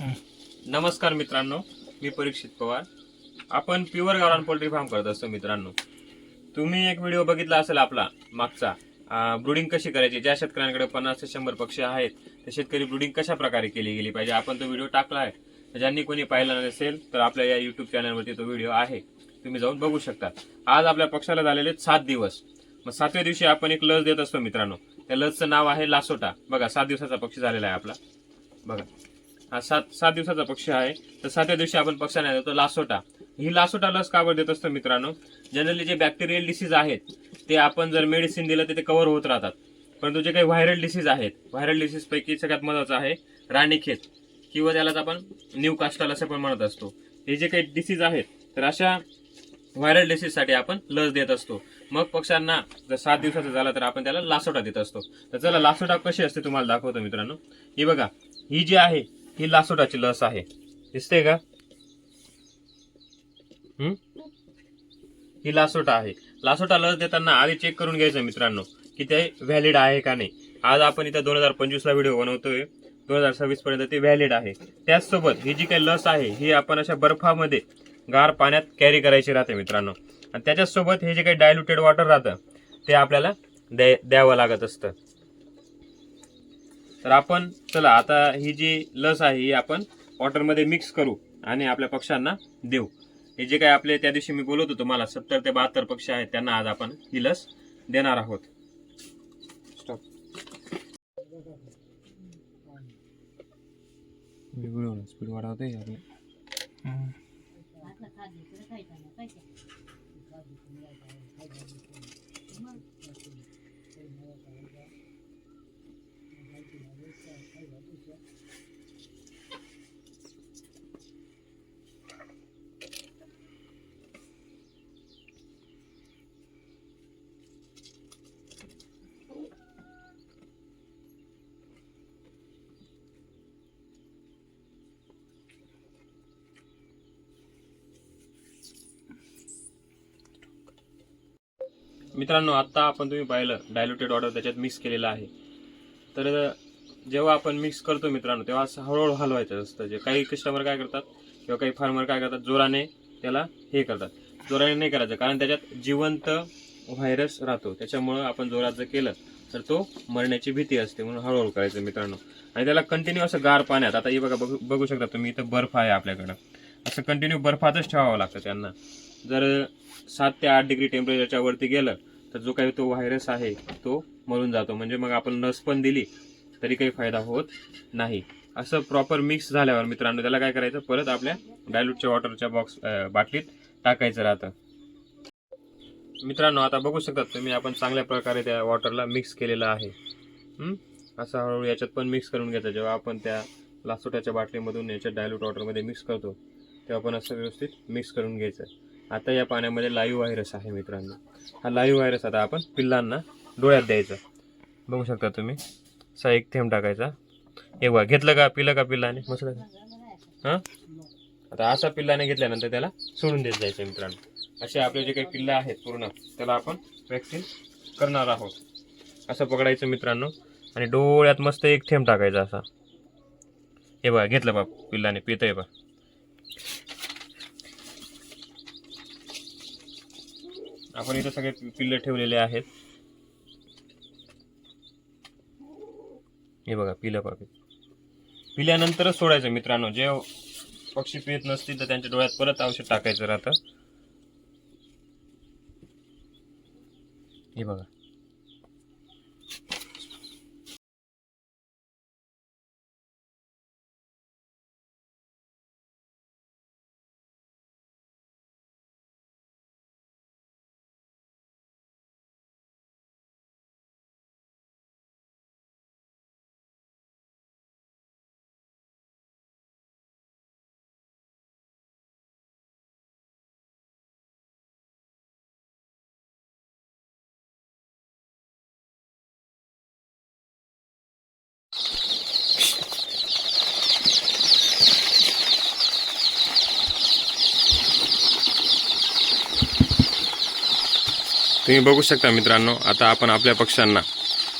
नमस्कार मित्रांनो मी परीक्षित पवार. आपण प्युअर गावरान पोल्ट्री फार्म करत असतो मित्रांनो. तुम्ही एक व्हिडिओ बघितला असेल आपला मागचा. ब्रुडिंग कशी करायची? ज्या शेतकऱ्यांकडे पन्नास ते शंभर पक्षी आहेत ते शेतकरी ब्रुडिंग कशा प्रकारे केली गेली पाहिजे? आपण तो व्हिडिओ टाकला आहे. ज्यांनी कोणी पाहिला नसेल तर आपल्या या युट्यूब चॅनलवरती तो व्हिडिओ आहे. तुम्ही जाऊन बघू शकता. आज आपल्या पक्षाला झालेले सात दिवस. मग सातव्या दिवशी आपण एक लस देत असतो मित्रांनो. त्या लसचं नाव आहे लासोटा. बघा सात दिवसाचा पक्षी झालेला आहे आपला. बघा. हा सात सात दिवसाचा पक्षी आहे. तर सातव्या दिवशी आपण पक्षाने देतो लासोटा. ही लासोटा लस का बरं देत असतो मित्रांनो? जनरली जे बॅक्टेरियल डिसीज आहेत ते आपण जर मेडिसिन दिलं तर ते कव्हर होत राहतात. परंतु जे काही व्हायरल डिसीज आहेत व्हायरल डिसीजपैकी सगळ्यात महत्त्वाचं आहे राणीखेत किंवा त्यालाच आपण न्यू कास्टाल असं पण म्हणत असतो. हे जे काही डिसीज आहेत तर अशा व्हायरल डिसीजसाठी आपण लस देत असतो. मग पक्ष्यांना जर सात दिवसाचा झाला तर आपण त्याला लासोटा देत असतो. तर चला लासोटा कशी असते तुम्हाला दाखवतो मित्रांनो. ही बघा ही जी आहे ही लासोटाची लस आहे. दिसते का? हम्म? ही लासोटा आहे. लासोटा लस देताना आधी चेक करून घ्यायचं मित्रांनो की ते व्हॅलिड आहे का नाही. आज आपण इथं दोन हजार पंचवीसला व्हिडिओ बनवतोय. दोन हजार सव्वीस पर्यंत ते व्हॅलिड आहे. त्याचसोबत ही जी काही लस आहे ही आपण अशा बर्फामध्ये गार पाण्यात कॅरी करायची राहते मित्रांनो. आणि त्याच्यासोबत हे जे काही डायल्युटेड वॉटर राहतं ते आपल्याला द्या द्यावं लागत असतं. तर आपण चला आता ही जी लस आहे ही आपण वॉटरमध्ये मिक्स करू आणि आपल्या पक्ष्यांना देऊ. हे जे काही आपले त्या दिवशी मी बोलत होतो मला सत्तर ते बहात्तर पक्षी आहेत त्यांना आज आपण ही लस देणार आहोत. स्टॉप स्पीड वाढवते मित्रांनो आत्ता आपण तुम्ही पाहिलं डायलोटेड ऑर्डर त्याच्यात मिक्स केलेलं आहे. तर जेव्हा आपण मिक्स करतो मित्रांनो तेव्हा असं हळूहळू हलवायचं असतं. जे काही कस्टमर काय करतात किंवा काही फार्मर काय करतात जोराने त्याला हे करतात. जोराने नाही करायचं कारण त्याच्यात जिवंत व्हायरस राहतो. त्याच्यामुळं आपण जोरात जर केलं तर तो मरण्याची भीती असते म्हणून हळूहळू करायचं मित्रांनो. आणि त्याला कंटिन्यू असं गार पाण्यात आता हे बघा बघू बघू शकता तुम्ही इथं बर्फ आहे आपल्याकडं. असं कंटिन्यू बर्फातच ठेवावं लागतं त्यांना. जर सात ते आठ डिग्री टेम्परेचरच्या वरती गेलं तर जो काही तो व्हायरस आहे तो मरून जातो. म्हणजे मग आपण लस पण दिली तरी काही फायदा होत नाही. असं प्रॉपर मिक्स झाल्यावर मित्रांनो त्याला काय करायचं? परत आपल्या डायल्यूटच्या वॉटरच्या बॉक्स बाटलीत टाकायचं राहतं. मित्रांनो आता बघू शकतात तुम्ही आपण चांगल्या प्रकारे त्या वॉटरला मिक्स केलेलं आहे. असं हळूहळू याच्यात पण मिक्स करून घ्यायचं. जेव्हा आपण त्या लासोट्याच्या बाटलीमधून याच्यात डायल्यूट वॉटरमध्ये मिक्स करतो तेव्हा आपण असं व्यवस्थित मिक्स करून घ्यायचं. आता या पाण्यामध्ये लाईव्ह व्हायरस आहे मित्रांनो. हा लाईव्ह व्हायरस आता आपण पिल्लांना डोळ्यात द्यायचा. बघू शकता तुम्ही. असा एक थेंब टाकायचा. एक बघा घेतलं का पिलं का पिल्लाने? मस्त. हां? आता असा पिल्लाने घेतल्यानंतर त्याला सोडून देत जायचं मित्रांनो. असे आपले जे काही पिल्लं आहेत पूर्ण त्याला आपण वॅक्सिन करणार आहोत. असं पकडायचं मित्रांनो. आणि डोळ्यात मस्त एक थेंब टाकायचा असा. हे बघा घेतलं बा पिल्लाने पितंय बा आपण इथं सगळे पिल्ले ठेवलेले आहेत. हे बघा पिलं पापी पिल्यानंतरच सोडायचं मित्रांनो. जे पक्षी पित नसतील तर त्यांच्या डोळ्यात परत औषध टाकायचं राहतं. हे बघा. तुम्ही बघू शकता मित्रांनो आता आपण आपल्या पक्ष्यांना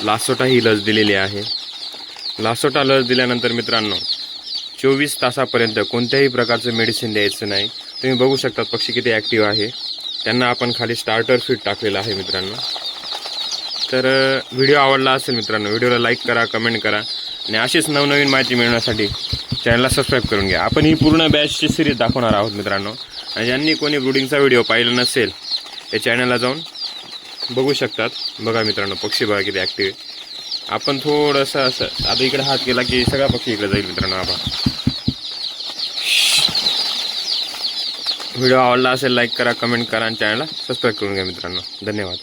लासोटा ही लस दिलेली आहे. लासोटा लस दिल्यानंतर मित्रांनो चोवीस तासापर्यंत कोणत्याही प्रकारचं मेडिसिन द्यायचं नाही. तुम्ही बघू शकता पक्षी किती ॲक्टिव्ह आहे. त्यांना आपण खाली स्टार्टर फीड टाकलेलं आहे मित्रांनो. तर व्हिडिओ आवडला असेल मित्रांनो व्हिडिओला लाईक करा कमेंट करा. आणि अशीच नवनवीन माहिती मिळवण्यासाठी चॅनलला सबस्क्राईब करून घ्या. आपण ही पूर्ण बॅचची सिरीज दाखवणार आहोत मित्रांनो. आणि ज्यांनी कोणी ब्रुडिंगचा व्हिडिओ पाहिला नसेल ते चॅनलला जाऊन बघू शकतात. बघा मित्रांनो पक्षी बघा किती ॲक्टिव्ह आपण थोडंसं असं आता इकडे हात केला की सगळा पक्षी इकडे जाईल मित्रांनो आबा व्हिडिओ आवडला असेल लाईक करा कमेंट करा आणि चॅनलला सबस्क्राईब करून घ्या मित्रांनो. धन्यवाद.